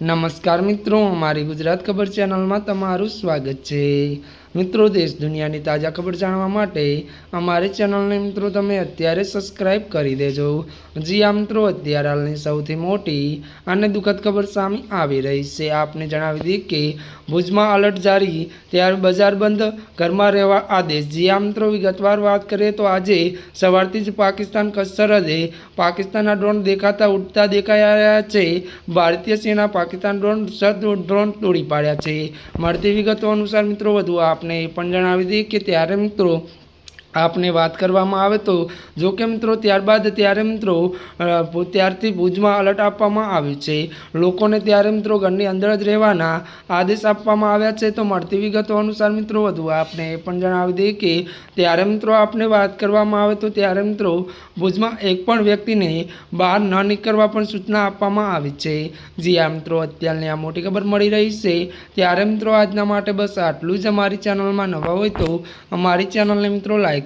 નમસ્કાર મિત્રો, અમારી ગુજરાત ખબર ચેનલમાં તમારું સ્વાગત છે. મિત્રો, દેશ દુનિયાની તાજા ખબર જાણવા માટે અમારી ચેનલને મિત્રો તમે અત્યારે સબસ્ક્રાઇબ કરી દેજો. જી આ મિત્રો, અત્યારે હાલની સૌથી મોટી અને દુઃખદ ખબર સામે આવી રહી છે. આપને જણાવી દઈએ કે ભુજમાં અલર્ટ જારી, ત્યારે બજાર બંધ, ઘરમાં રહેવા આદેશ. જી આ મિત્રો, વિગતવાર વાત કરીએ તો આજે સવારથી જ પાકિસ્તાન કચ્છ સરહદે પાકિસ્તાનના ડ્રોન દેખાતા ઉડતા દેખાઈ રહ્યા છે. ભારતીય સેના પાકિસ્તાન ડ્રોન સદ ડ્રોન તોડી પાડ્યા છે. મળતી વિગતો અનુસાર મિત્રો, વધુ આપને એ પણ જણાવી દઈએ કે ત્યારે મિત્રો આપને વાત કરવામાં આવે તો, જો કે મિત્રો ત્યારબાદ ત્યારે મિત્રો ત્યારથી ભુજમાં અલર્ટ આપવામાં આવ્યું છે. લોકોને ત્યારે મિત્રો ઘરની અંદર જ રહેવાના આદેશ આપવામાં આવ્યા છે. તો મળતી વિગતો અનુસાર મિત્રો વધુ આપને એ પણ જણાવી દઈએ કે, ત્યારે મિત્રો આપને વાત કરવામાં આવે તો ત્યારે મિત્રો ભુજમાં એક પણ વ્યક્તિને બહાર ન નીકળવા પણ સૂચના આપવામાં આવી છે. જી આ મિત્રો, અત્યારની આ મોટી ખબર મળી રહી છે. ત્યારે મિત્રો આજના માટે બસ આટલું જ. અમારી ચેનલમાં નવા હોય તો અમારી ચેનલને મિત્રો લાઈક